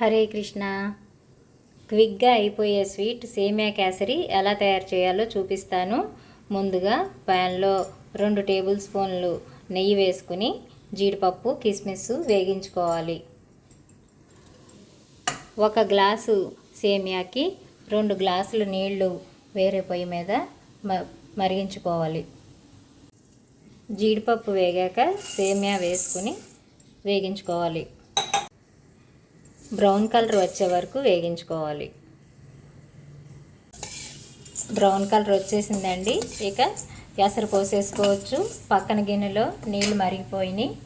హరే కృష్ణ. క్విక్గా అయిపోయే స్వీట్ సేమియా కేసరి ఎలా తయారు చేయాలో చూపిస్తాను. ముందుగా ప్యాన్లో రెండు టేబుల్ స్పూన్లు నెయ్యి వేసుకుని జీడిపప్పు కిస్మిస్ వేగించుకోవాలి. ఒక గ్లాసు సేమియాకి రెండు గ్లాసులు నీళ్ళు వేరే పొయ్యి మీద మ మరిగించుకోవాలి. జీడిపప్పు వేగాక సేమియా వేసుకుని వేగించుకోవాలి. బ్రౌన్ కలర్ వచ్చే వరకు వేగించుకోవాలి. బ్రౌన్ కలర్ వచ్చేసిందండి. ఇక ఎసరు పోసేసుకోవచ్చు. పక్కన గిన్నెలో నీళ్ళు మరిగిపోయినాయి.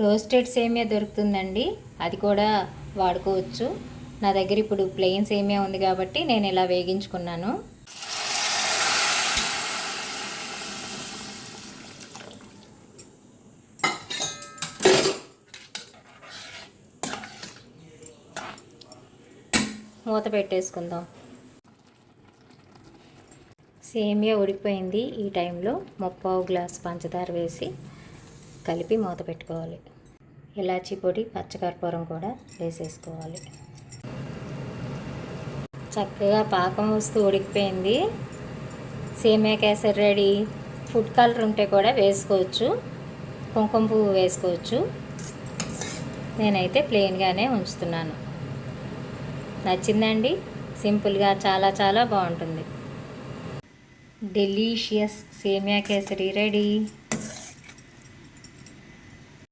రోస్టెడ్ సేమియా దొరుకుతుందండి. అది కూడా వాడుకోవచ్చు. నా దగ్గర ఇప్పుడు ప్లెయిన్ సేమియా ఉంది కాబట్టి నేను ఇలా వేగించుకున్నాను. మూత పెట్టేసుకుందాం. సేమియా ఉడికిపోయింది. ఈ టైంలో ముప్పావు గ్లాస్ పంచదార వేసి కలిపి మూత పెట్టుకోవాలి. ఇలాచీ పొడి పచ్చకర్పూరం కూడా వేసేసుకోవాలి. చక్కగా పాకం వస్తూ ఉడికిపోయింది. సేమియా కేసరి రెడీ. ఫుడ్ కలర్ ఉంటే కూడా వేసుకోవచ్చు. కుంకుమ పువ్వు వేసుకోవచ్చు. నేనైతే ప్లెయిన్గానే ఉంచుతున్నాను. నచ్చిందండి. సింపుల్గా చాలా చాలా బాగుంటుంది. డెలీషియస్ సేమియా కేసరి రెడీ.